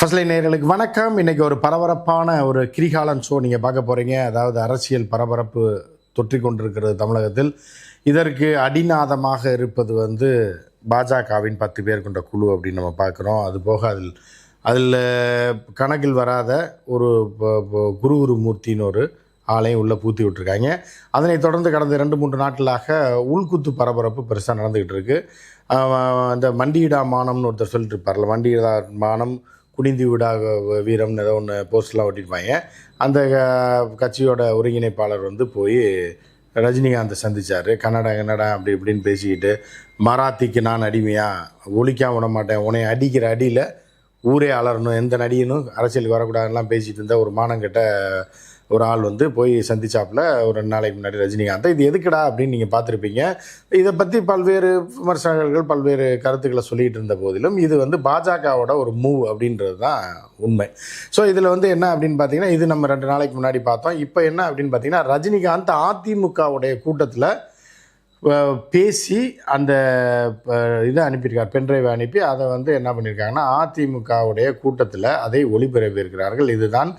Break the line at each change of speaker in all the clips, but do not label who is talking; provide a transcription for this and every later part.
ஃபர்ஸ்ட்லை நேர்களுக்கு வணக்கம். இன்னைக்கு ஒரு பரபரப்பான ஒரு கிரிகாலன் ஷோ நீங்கள் பார்க்க போகிறீங்க அதாவது அரசியல் பரபரப்பு தொற்றிக் கொண்டிருக்கிறது தமிழகத்தில். இதற்கு அடிநாதமாக இருப்பது வந்து பாஜகவின் பத்து பேர் கொண்ட குழு அப்படின்னு நம்ம பார்க்குறோம். அது போக அதில் அதில் கணக்கில் வராத ஒரு குரு குரு குருகுரு மூர்த்தின்னு ஒரு ஆளையும் உள்ளே பூத்தி விட்டுருக்காங்க. அதனை தொடர்ந்து கடந்த ரெண்டு மூன்று நாட்களாக உள்குத்து பரபரப்பு பெருசாக நடந்துக்கிட்டு இருக்குது அந்த மண்டியிடா மானம்னு ஒருத்தர் சொல்லிட்டு இருப்பார்ல மண்டியிடா மானம் குனிந்து விடா வீரம்னு ஏதோ ஒன்று போஸ்டர்லாம் ஒட்டிருப்பாங்க. அந்த கட்சியோட ஒருங்கிணைப்பாளர் வந்து போய் ரஜினிகாந்தை சந்திச்சார். கன்னடா கன்னடா அப்படி இப்படின்னு பேசிக்கிட்டு மராத்திக்கு நான் அடிமையா? ஒழிக்காம விட மாட்டேன். உன்னை அடிக்கிற அடியில் ஊரே அலறணும். எந்த நடிகனும் அரசியலுக்கு வரக்கூடாதுலாம் பேசிகிட்டு இருந்தால் ஒரு மானங்கிட்ட ஒரு ஆள் வந்து போய் சந்திச்சாப்பில் ஒரு ரெண்டு நாளைக்கு முன்னாடி ரஜினிகாந்த். இது எதுக்குடா அப்படின்னு நீங்கள் பார்த்துருப்பீங்க. இதை பற்றி பல்வேறு விமர்சகர்கள் பல்வேறு கருத்துக்களை சொல்லிகிட்டு இருந்த போதிலும் இது வந்து பாஜகவோட ஒரு மூவ் அப்படின்றது தான் உண்மை. ஸோ இதில் வந்து என்ன அப்படின்னு பார்த்தீங்கன்னா இது நம்ம ரெண்டு நாளைக்கு முன்னாடி பார்த்தோம். இப்போ என்ன அப்படின்னு பார்த்தீங்கன்னா ரஜினிகாந்த் அதிமுகவுடைய கூட்டத்தில் பேசி அந்த இதை அனுப்பியிருக்கார் பென்ட்ரைவை அனுப்பி அதை வந்து என்ன பண்ணியிருக்காங்கன்னா அதிமுகவுடைய கூட்டத்தில் அதை ஒளிபரப்பியிருக்கிறார்கள். இதுதான்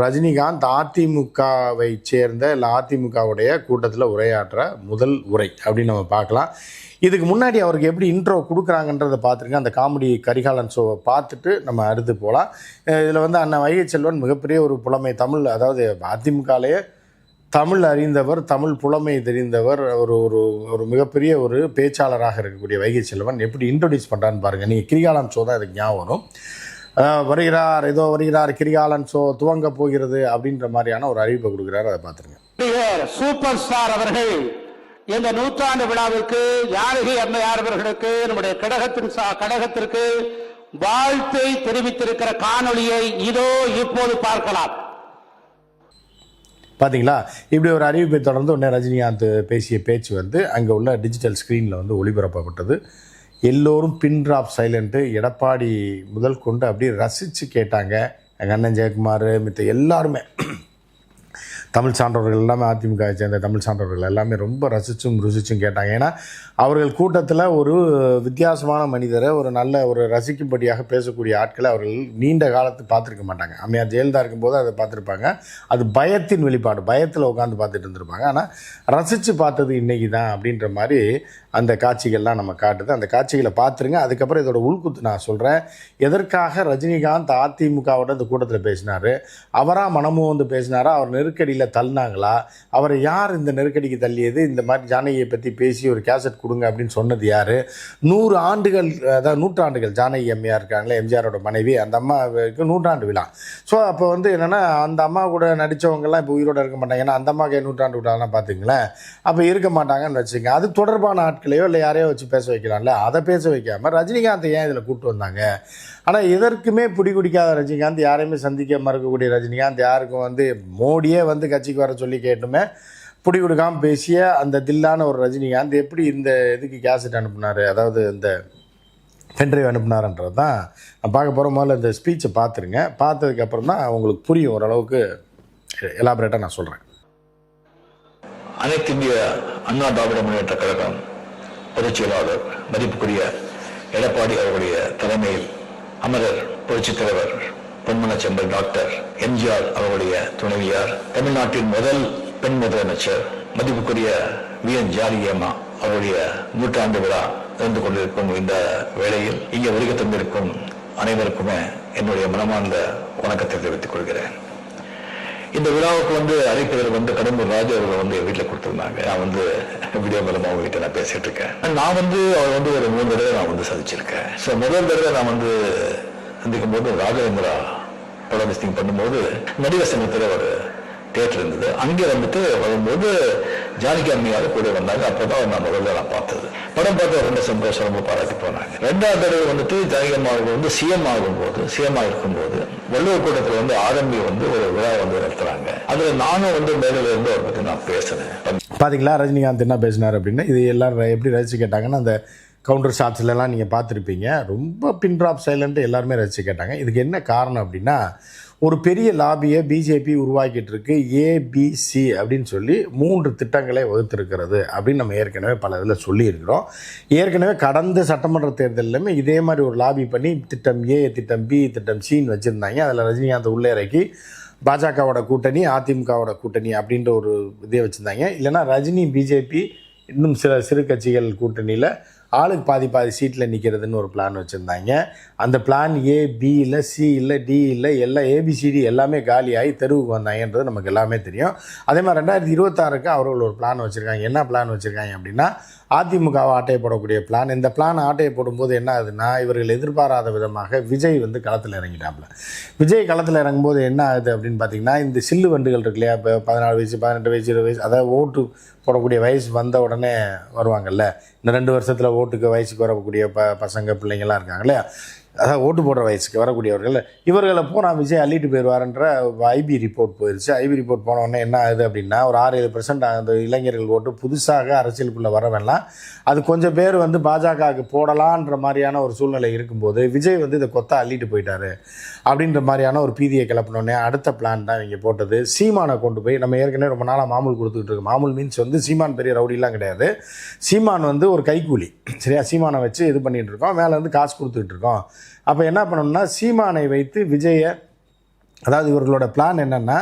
ரஜினிகாந்த் அதிமுகவை சேர்ந்த இல்லை அதிமுகவுடைய கூட்டத்தில் உரையாற்ற முதல் உரை அப்படின்னு நம்ம பார்க்கலாம். இதுக்கு முன்னாடி அவருக்கு எப்படி இன்ட்ரோ கொடுக்குறாங்கன்றதை பார்த்துருங்க. அந்த காமெடி கரிகாலன் ஷோவை பார்த்துட்டு நம்ம அடுத்து போகலாம் இதில் வந்து அண்ணன் வைகை செல்வன் மிகப்பெரிய ஒரு புலமை தமிழ் அதாவது அதிமுகலேயே தமிழ் அறிந்தவர் தமிழ் புலமை தெரிந்தவர் ஒரு ஒரு ஒரு மிகப்பெரிய ஒரு பேச்சாளராக இருக்கக்கூடிய வைகை செல்வன் எப்படி இன்ட்ரொடியூஸ் பண்ணுறான்னு பாருங்கள் நீங்கள் கிரிகாலன் ஷோ தான் இதுக்கு ஞாபகம் வரும். வருகிறார் ஏதோ வருகிறார் கிரிகாலன் ஷோ துவங்க போகிறது அப்படின்ற மாதிரியான ஒரு அறிவிப்பை கொடுக்குறாரு அதை பார்த்துருங்க.
சூப்பர் ஸ்டார் அவர்கள். இந்த நூற்றாண்டு விழாவிற்கு ஜானகி அம்மையார் அவர்களுக்கு நம்முடைய கடகத்தின் கடகத்திற்கு வாழ்த்தை தெரிவித்திருக்கிற காணொளியை இதோ இப்போது பார்க்கலாம்.
பாத்தீங்களா இப்படி ஒரு அறிவிப்பை தொடர்ந்து உடனே ரஜினிகாந்த் பேசிய பேச்சு வந்து அங்கே உள்ள டிஜிட்டல் ஸ்க்ரீனில் வந்து ஒளிபரப்பப்பட்டது. எல்லோரும் பின் ட்ராப் சைலண்ட்டு எடப்பாடி முதல் கொண்டு அப்படியே ரசித்து கேட்டாங்க. எங்கள் அண்ணன் ஜெயக்குமார் மித்த எல்லாருமே. தமிழ் சான்றவர்கள் எல்லாமே அதிமுகவை சேர்ந்த தமிழ் சான்றவர்கள் எல்லாமே ரொம்ப ரசிச்சும் ருசிச்சும் கேட்டாங்க. ஏன்னா அவர்கள் கூட்டத்தில் ஒரு வித்தியாசமான மனிதரை ஒரு நல்ல ஒரு ரசிக்கும்படியாக பேசக்கூடிய ஆட்களை அவர்கள் நீண்ட காலத்து பார்த்துருக்க மாட்டாங்க. அம்மையார் ஜெயலலிதா இருக்கும்போது அதை பார்த்துருப்பாங்க. அது பயத்தின் வெளிப்பாடு பயத்தில் உட்காந்து பார்த்துட்டு இருந்திருப்பாங்க. ஆனால் ரசித்து பார்த்தது இன்றைக்கி தான் அப்படின்ற மாதிரி அந்த காட்சிகள்லாம் நம்ம காட்டுது. அந்த காட்சிகளை பார்த்துருங்க. அதுக்கப்புறம் இதோட உள்குத்து நான் சொல்கிறேன் எதற்காக ரஜினிகாந்த் அதிமுகவோட இந்த கூட்டத்தில் பேசினார்? அவராக மனமும் வந்து பேசினாரா? அவர் நெருக்கடியில் தள்ளினாங்களா? அவரை யார் இந்த நெருக்கடிக்கு தள்ளியது? இந்த மாதிரி ஜானகியை பற்றி பேசி ஒரு கேசட் கொடுங்க அப்படின்னு சொன்னது யார்? நூறு ஆண்டுகள் அதாவது நூற்றாண்டுகள். ஜானகி அம்மையார் இருக்காங்களே எம்ஜிஆரோட மனைவி. அந்த அம்மாவுக்கு நூற்றாண்டு விழா. ஸோ அப்போ வந்து என்னென்னா அந்த அம்மா கூட நடித்தவங்கெல்லாம் இப்போ உயிரோட இருக்க மாட்டாங்க. ஏன்னா அந்த அம்மாவுக்கு நூற்றாண்டு விழாலாம் பார்த்துங்களேன் அப்போ இருக்க மாட்டாங்கன்னு வச்சுங்க அது தொடர்பான ஆட்களையோ இல்லை யாரையோ வச்சு பேச வைக்கலாம்ல? அதை பேச வைக்காமல் ரஜினிகாந்தை ஏன் இதில் கூப்பிட்டு வந்தாங்க? ஆனால் எதற்குமே பிடி குடிக்காத ரஜினிகாந்த் யாரையுமே சந்திக்க மறுக்கக்கூடிய ரஜினிகாந்த் யாருக்கும் வந்து மோடியே வந்து கட்சிக்கு வர சொல்லி கேட்டுமே பிடி கொடுக்காம பேசிய அந்த தில்லான ஒரு ரஜினிகாந்த் எப்படி இந்த இதுக்கு கேசட் அனுப்புனார்? அதாவது இந்த பென்ட்ரைவ் அனுப்புனாருன்றது தான் நான் பார்க்க போகிற முதல்ல இந்த ஸ்பீச்சை பார்த்துருங்க. பார்த்ததுக்கப்புறம் தான் உங்களுக்கு புரியும் ஓரளவுக்கு. எலாபரேட்டாக நான் சொல்கிறேன்
அனைத்து இந்திய அண்ணா திராவிட முன்னேற்ற கழகம் பொதுச் செயலாளர் மதிப்புக்குரிய எடப்பாடி அவருடைய தலைமையில் அமரர் புரட்சித் தலைவர் பொன்மனச்செம்பல் டாக்டர் எம்ஜிஆர் அவருடைய துணைவியார் தமிழ்நாட்டின் முதல் பெண் முதலமைச்சர் மதிப்புக்குரிய வி. என். ஜானகி அவருடைய நூற்றாண்டு விழா நடந்து கொண்டிருக்கும் இந்த வேளையில் இங்கே வருகை தந்திருக்கும் அனைவருக்குமே என்னுடைய மனமார்ந்த வணக்கத்தை தெரிவித்துக் கொள்கிறேன். இந்த விழாவுக்கு வந்து அழைப்பதில் வந்து கடம்பூர் ராஜு அவர்கள் வந்து வீட்டில் கொடுத்துருந்தாங்க. நான் வந்து வீடியோ மூலமாக அவங்ககிட்ட நான் பேசிட்டு இருக்கேன். நான் வந்து அவர் வந்து ஒரு மூணு தடவை நான் வந்து சந்திச்சிருக்கேன். ஸோ முதல் தடவை நான் வந்து சந்திக்கும் போது ராகவேந்திரா படம் விசிட்டிங் பண்ணும்போது நடிகர் சங்கத்தில் ஒரு தேட்டர் இருந்தது அங்கே வந்துட்டு வரும்போது ஜானகி அம்மையார் கூட வந்தாங்க. அப்போதான் நான் முதல்ல நான் பார்த்தது. படம் பார்த்து ரொம்ப சந்தோஷம் ரொம்ப பாராட்டி போனாங்க. ரெண்டாவது தடவை வந்துட்டு ஜானகி அம்மா வந்து சிஎம் ஆகும்போது சிஎம் இருக்கும்போது வள்ளுவர் கூட்டத்தில் வந்து ஆரம்பி வந்து ஒரு விழா வந்து நடத்துறாங்க. அதில் நானும் வந்து மேலில் இருந்து அவரை பற்றி நான் பேசினேன்
பார்த்தீங்களா ரஜினிகாந்த் என்ன பேசினார் அப்படின்னு? இது எல்லாரும் எப்படி ரசித்து கேட்டாங்கன்னா அந்த கவுண்டர் ஷாட்ஸ்லலாம் நீங்கள் பார்த்துருப்பீங்க. ரொம்ப பின் ட்ராப் சைலண்ட்டு எல்லாருமே ரசிச்சு கேட்டாங்க. இதுக்கு என்ன காரணம் அப்படின்னா ஒரு பெரிய லாபியை பிஜேபி உருவாக்கிட்டு இருக்கு ஏபிசி அப்படின்னு சொல்லி மூன்று திட்டங்களை வகுத்திருக்கிறது அப்படின்னு நம்ம ஏற்கனவே பல இதில் சொல்லியிருக்கிறோம். ஏற்கனவே கடந்த சட்டமன்ற தேர்தலிலுமே இதே மாதிரி ஒரு லாபி பண்ணி திட்டம் ஏ திட்டம் பி திட்டம் சின்னு வச்சுருந்தாங்க. அதில் ரஜினிகாந்த் உள்ளே இறக்கி பாஜகவோட கூட்டணி அதிமுகவோட கூட்டணி அப்படின்ற ஒரு இதே வச்சுருந்தாங்க. இல்லைன்னா ரஜினி பிஜேபி இன்னும் சில சிறு கட்சிகள் கூட்டணியில் ஆளுக்கு பாதி பாதி சீட்டில் நிற்கிறதுன்னு ஒரு பிளான் வச்சுருந்தாங்க. அந்த பிளான் ஏ பி இல்லை சி இல்லை டி இல்லை எல்லாம் ஏபிசிடி எல்லாமே காலியாகி தெருவுக்கு வந்தாங்கன்றது நமக்கு எல்லாமே தெரியும். அதே மாதிரி ரெண்டாயிரத்தி இருபத்தாறுக்கு அவர்கள் ஒரு பிளான் வச்சுருக்காங்க. என்ன பிளான் வச்சுருக்காங்க அப்படின்னா அதிமுகவை ஆட்டையை போடக்கூடிய பிளான் இந்த பிளான் ஆட்டையை போடும்போது என்ன ஆகுதுன்னா இவர்கள் எதிர்பாராத விதமாக விஜய் வந்து களத்தில் இறங்கிட்டாப்புல. விஜய் களத்தில் இறங்கும்போது என்ன ஆகுது அப்படின்னு பார்த்தீங்கன்னா இந்த சில்லு வண்டுகள் இருக்கு இல்லையா? இப்போ பதினாலு வயசு பதினெட்டு வயசு இருபது வயசு அதாவது ஓட்டு போடக்கூடிய வயசு வந்த உடனே வருவாங்கல்ல. இந்த ரெண்டு வருஷத்தில் ஓட்டுக்கு வயசுக்கு வரக்கூடிய ப பசங்க பிள்ளைங்கள்லாம் இருக்காங்க இல்லையா? அதாவது ஓட்டு போடுற வயசுக்கு வரக்கூடியவர்கள் இவர்களை போனால் விஜய் அள்ளிட்டு போயிடுவார்ன்ற ஐபி ரிப்போர்ட் போயிருச்சு. ஐபி ரிப்போர்ட் போனோடனே என்ன ஆகுது அப்படின்னா ஒரு ஆறு ஏழு பர்சன்ட் அந்த இளைஞர்கள் ஓட்டு புதுசாக அரசியலுக்குள்ளே வரவெல்லாம் அது கொஞ்சம் பேர் வந்து பாஜகவுக்கு போடலான்ற மாதிரியான ஒரு சூழ்நிலை இருக்கும்போது விஜய் வந்து இதை கொத்தா அள்ளிட்டு போயிட்டாரு அப்படின்ற மாதிரியான ஒரு பீதியை கிளப்பினோடனே அடுத்த பிளான் தான் இவங்க போட்டது. சீமானை கொண்டு போய் நம்ம ஏற்கனவே ரொம்ப நாளாக மாமூல் கொடுத்துக்கிட்டு இருக்கோம். மாமூல் மீன்ஸ் வந்து சீமான் பெரிய ரவுடிலாம் கிடையாது. சீமான் வந்து ஒரு கைக்கூலி. சரியா? சீமானை வச்சு இது பண்ணிகிட்டு இருக்கோம். மேலே வந்து காசு கொடுத்துக்கிட்டு இருக்கோம். அப்போ என்ன பண்ணணும்னா சீமானை வைத்து விஜயை அதாவது இவர்களோட பிளான் என்னென்னா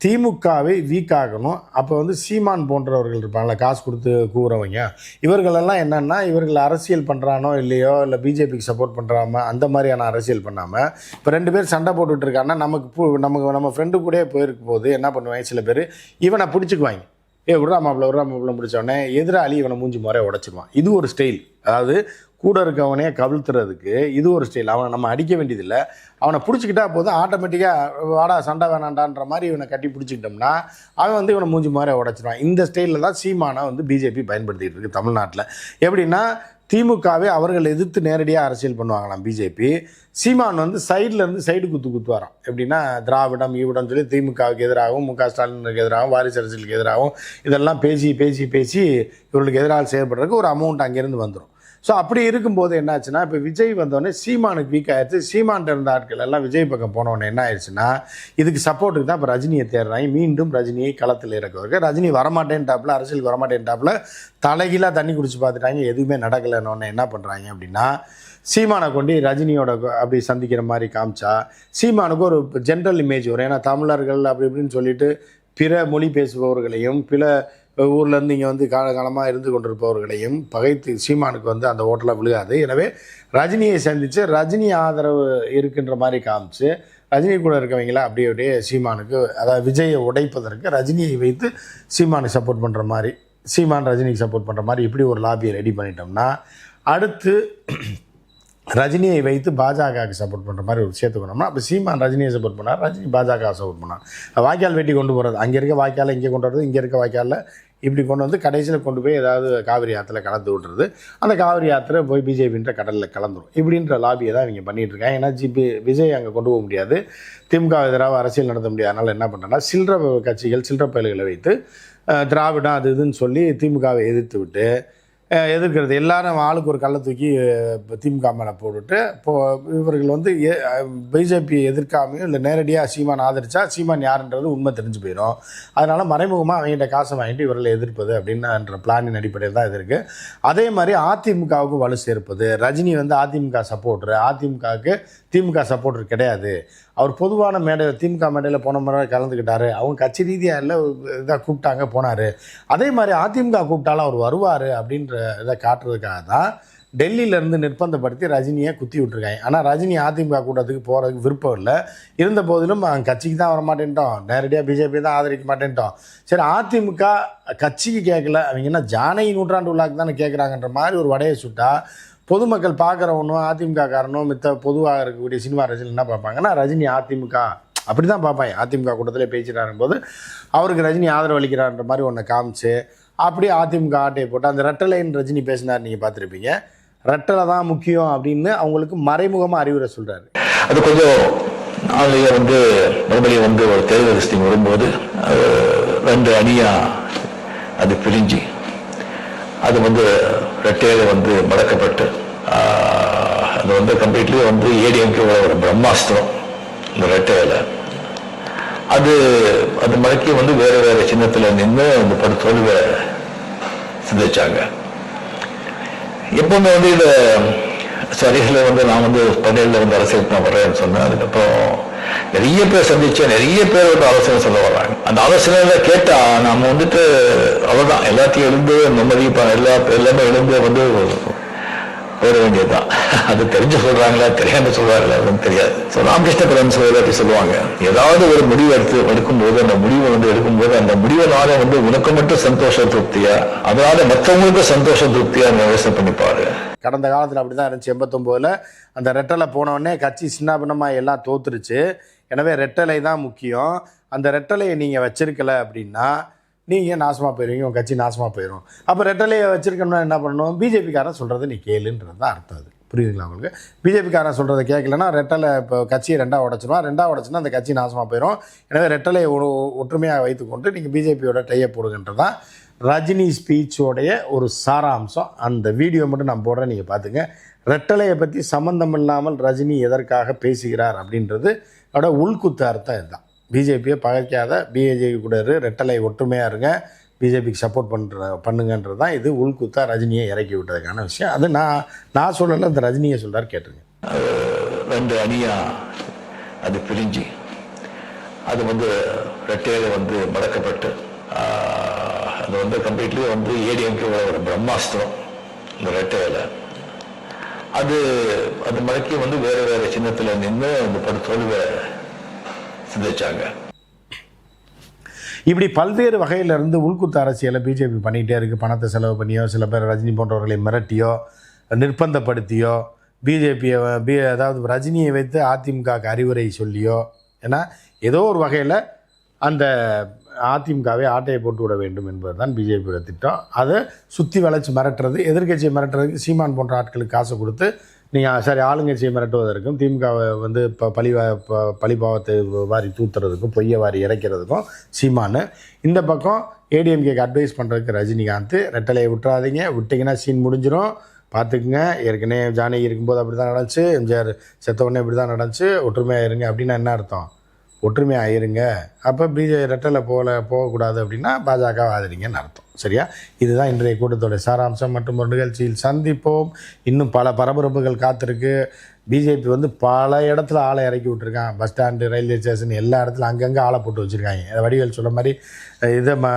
திமுகவை வீக் ஆகணும் அப்போ வந்து சீமான் போன்றவர்கள் இருப்பாங்கள காசு கொடுத்து கூறவங்க. இவர்களெல்லாம் என்னென்னா இவர்கள் அரசியல் பண்ணுறானோ இல்லையோ இல்லை பிஜேபிக்கு சப்போர்ட் பண்ணுறாம அந்த மாதிரியான அரசியல் பண்ணாமல் இப்போ ரெண்டு பேர் சண்டை போட்டுட்டு இருக்காங்கன்னா நமக்கு பு- நமக்கு நம்ம ஃப்ரெண்டு கூட போயிருக்கும் போது என்ன பண்ணுவாங்க சில பேர் இவனை பிடிச்சிக்குவாங்க. ஏ விட்றா மாப்பிள்ள விட்றா மாப்பிள்ள முடிச்சோடனே எதிராளி இவனை மூஞ்சி முறையை உடச்சிருவான். இது ஒரு ஸ்டைல் அதாவது கூட இருக்கவனே கவிழ்த்துறதுக்கு இது ஒரு ஸ்டைல் அவனை நம்ம அடிக்க வேண்டியதில்லை. அவனை பிடிச்சிக்கிட்டா போதும் ஆட்டோமேட்டிக்காக வாடா சண்டை வேணாண்டான்ற மாதிரி இவனை கட்டி பிடிச்சிக்கிட்டோம்னா அவன் வந்து இவனை மூஞ்சி மாதிரி உடச்சிடுவான் இந்த ஸ்டைலில் தான் சீமானை வந்து பிஜேபி பயன்படுத்திகிட்டு இருக்கு தமிழ்நாட்டில். எப்படின்னா திமுகவே அவர்கள் எதிர்த்து நேரடியாக அரசியல் பண்ணுவாங்களாம் பிஜேபி சீமான் வந்து சைடில் இருந்து சைடு குத்து குத்துவாராம். எப்படின்னா திராவிடம் ஈவிடம் சொல்லி திமுகவுக்கு எதிராகவும் மு க. ஸ்டாலினுக்கு எதிராகவும் வாரிசு அரசியலுக்கு எதிராகவும் இதெல்லாம் பேசி பேசி பேசி இவர்களுக்கு எதிராக செயல்படுறதுக்கு ஒரு அமௌண்ட் அங்கேருந்து வந்துடும் ஸோ அப்படி இருக்கும்போது என்னாச்சுன்னா இப்போ விஜய் வந்தோடனே சீமானுக்கு வீக் ஆயிடுச்சு. சீமான்ட்ட இருந்த ஆட்கள் எல்லாம் விஜய் பக்கம் போனவொடனே என்ன ஆயிடுச்சுன்னா இதுக்கு சப்போர்ட்டுக்கு தான் இப்போ ரஜினியை தேடுறாங்க. மீண்டும் ரஜினியை களத்தில் இறக்குவாங்க ரஜினி வரமாட்டேன்ட்டாப்புல அரசியலுக்கு வரமாட்டேன்ட்டாப்புல தலைகீழாக தண்ணி குடிச்சு பார்த்துட்டாங்க. எதுவுமே நடக்கலைன்னு என்ன பண்ணுறாங்க அப்படின்னா சீமானை கொண்டு ரஜினியோட அப்படி சந்திக்கிற மாதிரி காமிச்சா சீமானுக்கு ஒரு ஜென்ரல் இமேஜ் வரும். ஏன்னா தமிழர்கள் அப்படி இப்படின்னு சொல்லிட்டு பிற மொழி பேசுபவர்களையும் பிற ஊர்லேருந்து இங்கே வந்து காலகாலமாக இருந்து கொண்டிருப்பவர்களையும் பகைத்து சீமானுக்கு வந்து அந்த ஓட்டலாக விழுகாது. எனவே ரஜினியை சந்தித்து ரஜினி ஆதரவு இருக்கின்ற மாதிரி காமிச்சு ரஜினி கூட இருக்கவங்களா அப்படியே அப்படியே சீமானுக்கு அதாவது விஜயை உடைப்பதற்கு ரஜினியை வைத்து சீமானுக்கு சப்போர்ட் பண்ணுற மாதிரி சீமான் ரஜினிக்கு சப்போர்ட் பண்ணுற மாதிரி இப்படி ஒரு லாபியை ரெடி பண்ணிட்டோம்னா அடுத்து ரஜினியை வைத்து பாஜகவுக்கு சப்போர்ட் பண்ணுற மாதிரி ஒரு சேர்த்துக்கணும்னா அப்போ சீமான் ரஜினியை சப்போர்ட் பண்ணார் ரஜினி பாஜக சப்போர்ட் பண்ணார். வாய்க்கால் வெட்டி கொண்டு போகிறது அங்கே இருக்க வாய்க்காலை இங்கே கொண்டு வரது இங்கே இருக்க வாய்க்காலில் இப்படி கொண்டு வந்து கடைசியில் கொண்டு போய் ஏதாவது காவிரி ஆற்றுல கலந்து விட்றது. அந்த காவிரி ஆற்றுல போய் பிஜேபின்ற கடலில் கலந்துரும். இப்படின்ற லாபியை தான் இவங்க பண்ணிட்டு இருக்காங்க. ஏன்னா ஜிபி விஜய் அங்கே கொண்டு போக முடியாது. திமுக எதிராக அரசியல் நடத்த முடியாது. அதனால் என்ன பண்ணுறேன்னா சில்லற கட்சிகள் சில்லற பயல்களை வைத்து திராவிடம் அது இதுன்னு சொல்லி திமுகவை எதிர்த்து விட்டு எதிர்க்கிறது. எல்லாரும் ஆளுக்கு ஒரு கல்லை தூக்கி திமுக மேலே போட்டுட்டு இப்போ இவர்கள் வந்து பிஜேபி எதிர்க்காமையும் இல்லை நேரடியாக சீமான் ஆதரிச்சா சீமான் யாருன்றது உண்மை தெரிஞ்சு போயிடும் அதனால் மறைமுகமாக அவங்ககிட்ட காசை வாங்கிட்டு இவர்களை எதிர்ப்பது அப்படின்ற பிளானின் அடிப்படையில் தான் இது இருக்குது அதே மாதிரி அதிமுகவுக்கு வலு சேர்ப்பது. ரஜினி வந்து அதிமுக சப்போர்ட்ரு அதிமுகவுக்கு திமுக சப்போர்ட்டர் கிடையாது. அவர் பொதுவான மேடையில் திமுக மேடையில் போன முறை கலந்துக்கிட்டாரு. அவங்க கட்சி ரீதியாக இல்லை இதாக கூப்பிட்டாங்க போனார். அதே மாதிரி அதிமுக கூப்பிட்டாலும் அவர் வருவார் அப்படின்ற இதை காட்டுறதுக்காக தான் டெல்லியிலேருந்து நிர்பந்தப்படுத்தி ரஜினியை குத்தி விட்டுருக்காங்க. ஆனால் ரஜினி அதிமுக கூட்டத்துக்கு போகிறதுக்கு விருப்பம் இல்லை. இருந்த போதிலும் கட்சிக்கு தான் வர மாட்டேன்ட்டோம் நேரடியாக பிஜேபி தான் ஆதரிக்க மாட்டேன்ட்டோம் சரி அதிமுக கட்சிக்கு கேட்கல. அவங்க என்ன ஜானகி நூற்றாண்டு விழாக்கு தானே கேட்குறாங்கன்ற மாதிரி ஒரு வடையை சுட்டா பொதுமக்கள் பார்க்குறவனும் அதிமுக காரனும் மித்த பொதுவாக இருக்கக்கூடிய சினிமா ரஜினி என்ன பார்ப்பாங்கன்னா ரஜினி அதிமுக. அப்படி தான் பார்ப்பாங்க. அதிமுக கூட்டத்தில் பேசிட்டாருங்க போது அவருக்கு ரஜினி ஆதரவு அளிக்கிறான்ற மாதிரி ஒன்று காமிச்சு அப்படியே அதிமுக ஆட்டையை போட்டு அந்த ரெட்டலைன்னு ரஜினி பேசினார் நீங்கள் பார்த்துருப்பீங்க. ரெட்டலை தான் முக்கியம் அப்படின்னு அவங்களுக்கு மறைமுகமாக அறிவுரை சொல்கிறாரு
அது கொஞ்சம் அதுலயே வந்து மறுபடியும் வந்து ஒரு தேர்தல் லிஸ்டிங் வரும்போது ரெண்டு அணியாக அது பிரிஞ்சு அது வந்து ரெட்டையில வந்து மடக்கப்பட்டு அது வந்து கம்ப்ளீட்லி வந்து ஏடிஎம்கே ஒரு பிரம்மாஸ்திரம் இந்த ரெட்டையில் அது அது மடக்கி வந்து வேறு வேறு சின்னத்தில் நின்று அந்த படு தோல்வியை சிந்திச்சாங்க. எப்பவுமே வந்து இதை சரிகளை வந்து நான் வந்து படையில வந்து அரசியலுக்கு நான் வர்றேன்னு சொன்னேன். அதுக்கப்புறம் நிறைய பேர் சந்திச்சா நிறைய பேர் வந்து ஆலோசனை சொல்ல வர்றாங்க அந்த ஆலோசனை கேட்டா நாம வந்துட்டு அவ்வளவுதான். எல்லாத்தையும் எழுந்து நிம்மதி எல்லா எல்லாமே எழுந்து வந்து போயிட வேண்டியதுதான். அது தெரிஞ்சு சொல்றாங்களா தெரியாம சொல்றாங்களா அப்படின்னு தெரியாது. ஸோ ராமகிருஷ்ண பரமசிவர் அப்படி சொல்லுவாங்க. ஏதாவது ஒரு முடிவு எடுத்து எடுக்கும்போது அந்த முடிவை வந்து எடுக்கும்போது அந்த முடிவினால வந்து உனக்கு மட்டும் சந்தோஷ திருப்தியா? அதனால மற்றவங்களுக்கும் சந்தோஷ திருப்தியா நீ யோசனை பண்ணி
கடந்த காலத்தில் அப்படி தான் இருந்துச்சு. எண்பத்தொம்போதில் அந்த ரெட்டலை போனவுடனே கட்சி சின்ன பின்னமாக எல்லாம் தோத்துருச்சு. எனவே ரெட்டலை தான் முக்கியம். அந்த ரெட்டலையை நீங்கள் வச்சிருக்கல அப்படின்னா நீங்கள் நாசமாக போயிடுவீங்க உங்கள் கட்சி நாசமாக போயிடும் அப்போ ரெட்டலையை வச்சுருக்கணும்னா என்ன பண்ணணும்? பிஜேபிக்காரன் சொல்கிறத நீ கேளுன்றது தான் அர்த்தம் அது. புரியுதுங்களா உங்களுக்கு? பிஜேபிக்காரன் சொல்கிறத கேட்கலன்னா ரெட்டலை இப்போ கட்சியை ரெண்டாக உடச்சிருவான் ரெண்டாக உடச்சுன்னா அந்த கட்சி நாசமாக போயிடும் எனவே ரெட்டலையை ஒ- ஒற்றுமையாக வைத்துக்கொண்டு நீங்கள் பிஜேபியோட டையை போடுங்கன்றது தான் ரஜினி ஸ்பீச்சோடைய ஒரு சாராம்சம். அந்த வீடியோ மட்டும் நான் போடுறேன் நீங்கள் பார்த்துங்க ரெட்டலையை பற்றி சம்மந்தம் இல்லாமல் ரஜினி எதற்காக பேசுகிறார் அப்படின்றது அதோட உள்குத்து அர்த்தம் இதுதான். பிஜேபியை பகைக்காத பிஜேபி கூட இரு ரெட்டலை ஒற்றுமையாக இருங்க பிஜேபிக்கு சப்போர்ட் பண்ணுற பண்ணுங்கன்றது தான் இது உள்குத்தா ரஜினியை இறக்கி விட்டதுக்கான விஷயம். அது நான் நான் சொல்லலை இந்த ரஜினியை சொல்கிறார் கேட்டுருங்க.
ரெண்டு அணியாக அது பிரிஞ்சு. அது வந்து ரெட்டையில் வந்து மடக்கப்பட்டு அது வந்து கம்ப்ளீட்லி வந்து ஏடிஎம்கே ஒரு பிரம்மாஸ்திரம் இந்த ரெட்டையில அது அது மடக்கி வந்து வேற வேற சின்னத்துல நின்று அந்த படு சிந்திச்சாங்க.
இப்படி பல்வேறு வகையிலிருந்து உள்குத்து அரசியலை பிஜேபி பண்ணிகிட்டே இருக்குது பணத்தை செலவு பண்ணியோ சில பேர் ரஜினி போன்றவர்களை மிரட்டியோ நிர்பந்தப்படுத்தியோ பிஜேபியை பி அதாவது ரஜினியை வைத்து அதிமுகவுக்கு அறிவுரை சொல்லியோ ஏன்னா ஏதோ ஒரு வகையில் அந்த அதிமுகவை ஆட்டையை போட்டு விட வேண்டும் என்பது தான் பிஜேபியோட திட்டம். அதை சுற்றி வளைச்சி மிரட்டுறது எதிர்க்கட்சியை மிரட்டுறதுக்கு சீமான் போன்ற ஆட்களுக்கு காசு கொடுத்து நீங்கள் சரி ஆளுங்கட்சியை மிரட்டுவதற்கும் திமுகவை வந்து இப்போ பழி ப- பழிபாவத்தை வாரி தூத்துறதுக்கும் பொய்யை வாரி இறைக்கிறதுக்கும் சீமானு. இந்த பக்கம் ஏடிஎம்கேக்கு அட்வைஸ் பண்ணுறதுக்கு ரஜினிகாந்த் ரெட்டலையை விட்டுறாதீங்க விட்டிங்கன்னா சீன் முடிஞ்சிடும் பார்த்துக்குங்க ஏற்கனவே ஜானகி இருக்கும்போது அப்படி தான் நடந்துச்சு எம்ஜிஆர் செத்த உடனே இப்படி தான் நடந்துச்சு ஒற்றுமையாக இருங்க அப்படின்னா என்ன அர்த்தம்? ஒற்றுமையாக ஆயிருங்க அப்போ பிஜே ரெட்டலை போகல போகக்கூடாது அப்படின்னா பாஜக ஆதரிங்கன்னு அர்த்தம். சரியா? இதுதான் இன்றைய கூட்டத்தோட சாராம்சம் மற்றும் ஒரு நிகழ்ச்சியில் சந்திப்போம். இன்னும் பல பரபரப்புகள் காத்திருக்கு. பிஜேபி வந்து பல இடத்துல ஆளை இறக்கி விட்டுருக்கான். பஸ் ஸ்டாண்டு ரயில்வே ஸ்டேஷன் எல்லா இடத்துல அங்கங்கே ஆளை போட்டு வச்சுருக்காங்க. வடிவேல் சொல்ல மாதிரி இதை ம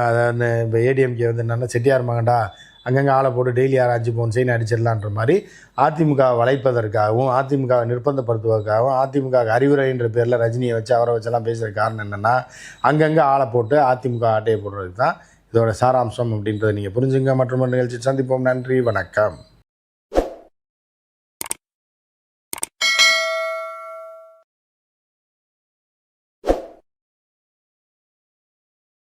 இப்போ ஏடிஎம்கே வந்து என்னென்னா செட்டியார் மகண்டா அங்கங்கே ஆளை போட்டு டெய்லி யாராச்சும் அஞ்சு பவுன் செயின் அடிச்சிடலான்ற மாதிரி அதிமுக வளைப்பதற்காகவும் அதிமுகவை நிர்பந்தப்படுத்துவதற்காகவும் அதிமுக அறிவுரைன்ற பேரில் ரஜினியை வச்சு அவரை வச்செல்லாம் பேசுகிற காரணம் என்னென்னா அங்கங்கே ஆளை போட்டு அதிமுக ஆட்டையை போடுறதுக்கு தான் இதோட சாராம்சம் அப்படின்றத நீங்கள் புரிஞ்சுங்க. மற்றும் நிகழ்ச்சி சந்திப்போம். நன்றி. வணக்கம்.